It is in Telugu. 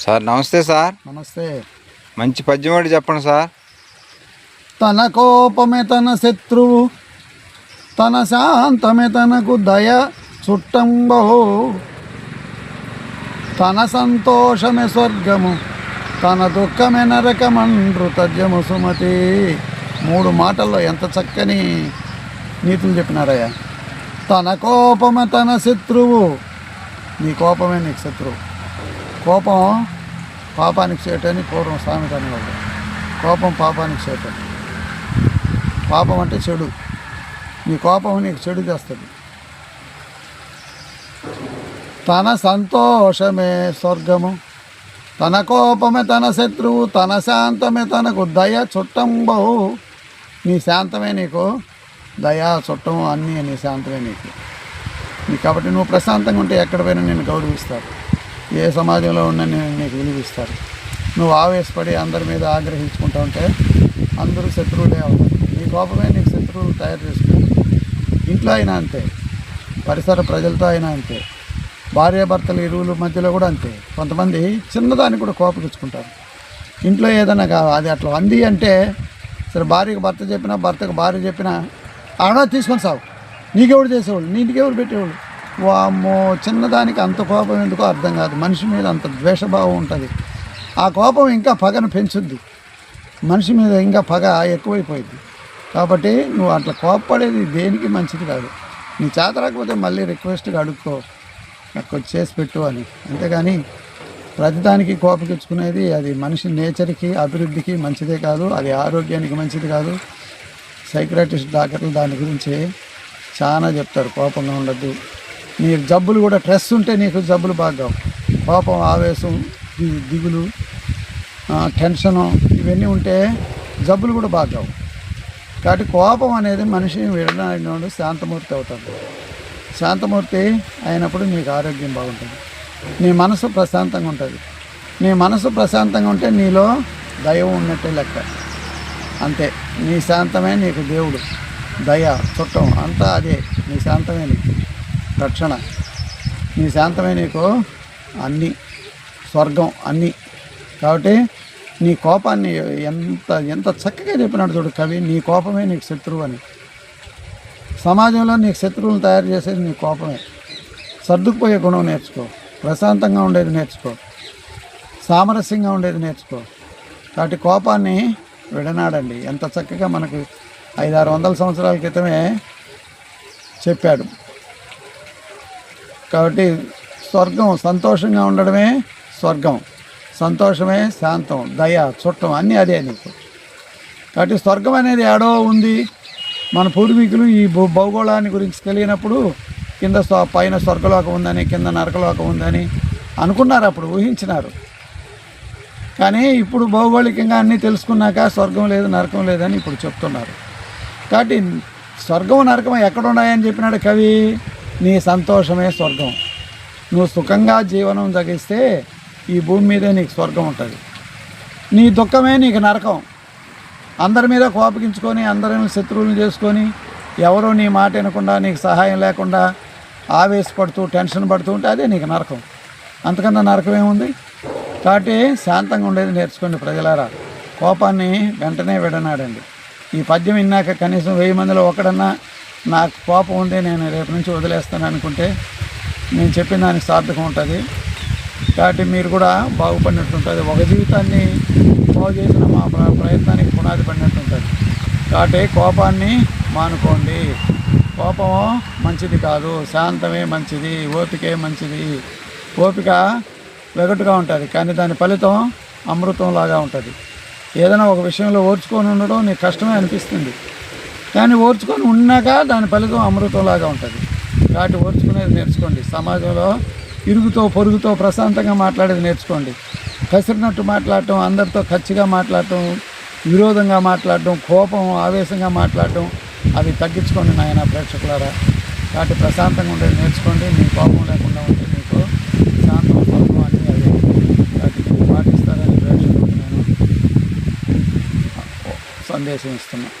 సార్ నమస్తే సార్. నమస్తే. మంచి పద్యం ఒకటి చెప్పండి సార్. తన కోపమే తన శత్రువు తన శాంతమే తనకు దయ చుట్టంబహో. తన సంతోషమే స్వర్గము తన దుఃఖమే నరకమండ్రు తజ్యము సుమతి. మూడు మాటల్లో ఎంత చక్కని నీతులు చెప్పినారయ్యా. తన కోపమే తన శత్రువు నీ కోపమే నీకు శత్రువు. కోపం పాపానికి చేయటని పూర్వం సామెత అనేవాళ్ళు కోపం పాపానికి చేయటం పాపం అంటే చెడు. నీ కోపం నీకు చెడు చేస్తుంది. తన సంతోషమే స్వర్గము. తన కోపమే తన శత్రువు తన శాంతమే తనకు దయ చుట్టం బహు నీ శాంతమే నీకు దయ చుట్టం అన్నీ నీ శాంతమే నీకు. నీ కాబట్టి నువ్వు ప్రశాంతంగా ఉంటే ఎక్కడ పోయినా నేను గౌరవిస్తారు. ఏ సమాజంలో ఉన్న నేను నీకు విలువిస్తారు నువ్వు ఆవేశపడి అందరి మీద ఆగ్రహించుకుంటూ ఉంటే అందరూ శత్రువులే అవుతారు. నీ కోపమే నీకు శత్రువులు తయారు చేసుకుంటారు ఇంట్లో అయినా అంతే. పరిసర ప్రజలతో అయినా అంతే. భార్యాభర్తల ఇరువుల మధ్యలో కూడా అంతే. కొంతమంది చిన్నదాన్ని కూడా కోపగించుకుంటారు ఇంట్లో ఏదైనా కాదు అది అట్లా అంది అంటే సరే భార్యకు భర్త చెప్పినా భర్తకు భార్య చెప్పినా ఆడ తీసుకొని సావు. నీకెవడు చేసేవాళ్ళు? నీ ఇంటికి ఎవరు పెట్టేవాళ్ళు? వామ్మో చిన్నదానికి అంత కోపం ఎందుకో అర్థం కాదు. మనిషి మీద అంత ద్వేషభావం ఉంటుంది. ఆ కోపం ఇంకా పగను పెంచుద్ది. మనిషి మీద ఇంకా పగ ఎక్కువైపోయింది కాబట్టి నువ్వు అట్లా కోపపడేది దేనికి మంచిది కాదు. నీ చేత రాకపోతే మళ్ళీ రిక్వెస్ట్గా అడుక్కో. నాకు చేసి పెట్టు అని. అంతేగాని ప్రతిదానికి కోపగించుకునేది అది మనిషి నేచర్కి అభివృద్ధికి మంచిదే కాదు. అది ఆరోగ్యానికి మంచిది కాదు. సైక్రాటిస్ట్ డాక్టర్లు దాని గురించి చాలా చెప్తారు. కోపంగా ఉండద్దు. నీ జబ్బులు కూడా స్ట్రెస్ ఉంటే నీకు జబ్బులు బాగా కోపం ఆవేశం దిగులు టెన్షన్ టెన్షను ఇవన్నీ ఉంటే జబ్బులు కూడా బాగా కాబట్టి కోపం అనేది మనిషి విడనాడినోడు శాంతమూర్తి అవుతాడు శాంతమూర్తి అయినప్పుడు నీకు ఆరోగ్యం బాగుంటుంది. నీ మనసు ప్రశాంతంగా ఉంటుంది. నీ మనసు ప్రశాంతంగా ఉంటే నీలో దైవం ఉన్నట్టే లెక్క. అంతే. నీ శాంతమే నీకు దేవుడు. దయ చుట్టం అంతా అదే. నీ శాంతమే నీకు. రక్షణ. నీ శాంతమే నీకు అన్నీ స్వర్గం అన్నీ. కాబట్టి నీ కోపాన్ని ఎంత ఎంత చక్కగా చెప్పినాడు చూడు కవి నీ కోపమే నీకు శత్రువు అని. సమాజంలో నీకు శత్రువులు తయారు చేసేది నీ కోపమే. సర్దుకుపోయే గుణం నేర్చుకో. ప్రశాంతంగా ఉండేది నేర్చుకో. సామరస్యంగా ఉండేది నేర్చుకో. కాబట్టి కోపాన్ని విడనాడండి. ఎంత చక్కగా మనకు ఐదారు వందల సంవత్సరాల క్రితమే చెప్పాడు. కాబట్టి స్వర్గం సంతోషంగా ఉండడమే స్వర్గం. సంతోషమే శాంతం దయ చుట్టం అన్నీ అదే నీకు. కాబట్టి స్వర్గం అనేది ఏడో ఉంది. మన పూర్వీకులు ఈ భూ భౌగోళాన్ని గురించి తెలియనప్పుడు కింద స్వ- పైన స్వర్గలోకం ఉందని కింద నరకలోకం ఉందని అనుకున్నారు అప్పుడు ఊహించినారు. కానీ ఇప్పుడు భౌగోళికంగా అన్నీ తెలుసుకున్నాక స్వర్గం లేదు నరకం లేదని ఇప్పుడు చెప్తున్నారు. కాబట్టి స్వర్గం నరకం ఎక్కడ ఉన్నాయని చెప్పినాడు కవి? నీ సంతోషమే స్వర్గం. నువ్వు సుఖంగా జీవనం జగిస్తే ఈ భూమి మీదే నీకు స్వర్గం ఉంటుంది. నీ దుఃఖమే నీకు నరకం. అందరి మీద కోపగించుకొని అందరిని శత్రువులు చేసుకొని ఎవరో నీ మాట వినకుండా నీకు సహాయం లేకుండా ఆవేశపడుతూ టెన్షన్ పడుతూ ఉంటే అదే నీకు నరకం. అంతకన్నా నరకం ఏముంది? కాబట్టి శాంతంగా ఉండేది నేర్చుకోండి ప్రజలారా. కోపాన్ని వెంటనే విడనాడండి. ఈ పద్యం విన్నాక కనీసం వెయ్యి మందిలో ఒకడన్నా నాకు కోపం ఉంది నేను రేపు నుంచి వదిలేస్తాను అనుకుంటే నేను చెప్పిన దానికి సార్థకం ఉంటుంది. కాబట్టి మీరు కూడా బాగుపడినట్టు ఉంటుంది. ఒక జీవితాన్ని బాగు చేసిన మా ప్రయత్నానికి పునాది పడినట్టు ఉంటుంది. కాబట్టి కోపాన్ని మానుకోండి. కోపం మంచిది కాదు. శాంతమే మంచిది. ఓపికే మంచిది. ఓపిక వెగటుగా ఉంటుంది. కానీ దాని ఫలితం అమృతంలాగా ఉంటుంది. ఏదైనా ఒక విషయంలో ఓర్చుకొని ఉండడం నీకు కష్టమే అనిపిస్తుంది. కానీ ఓర్చుకొని ఉన్నాక దాని ఫలితం అమృతంలాగా ఉంటుంది. కాబట్టి ఓర్చుకునేది నేర్చుకోండి. సమాజంలో ఇరుగుతో పొరుగుతో ప్రశాంతంగా మాట్లాడేది నేర్చుకోండి. కసిరినట్టు మాట్లాడటం అందరితో ఖచ్చిగా మాట్లాడటం విరోధంగా మాట్లాడటం కోపం ఆవేశంగా మాట్లాడటం అవి తగ్గించుకోండి నాయన ప్రేక్షకులారా. కాబట్టి ప్రశాంతంగా ఉండేది నేర్చుకోండి. మీ కోపం లేకుండా ఉంటే మీకు శాంతం కోపం అన్నీ అదే. కాబట్టి మీరు పాటిస్తారని ప్రేక్షకులకు నేను సందేశం ఇస్తున్నాను.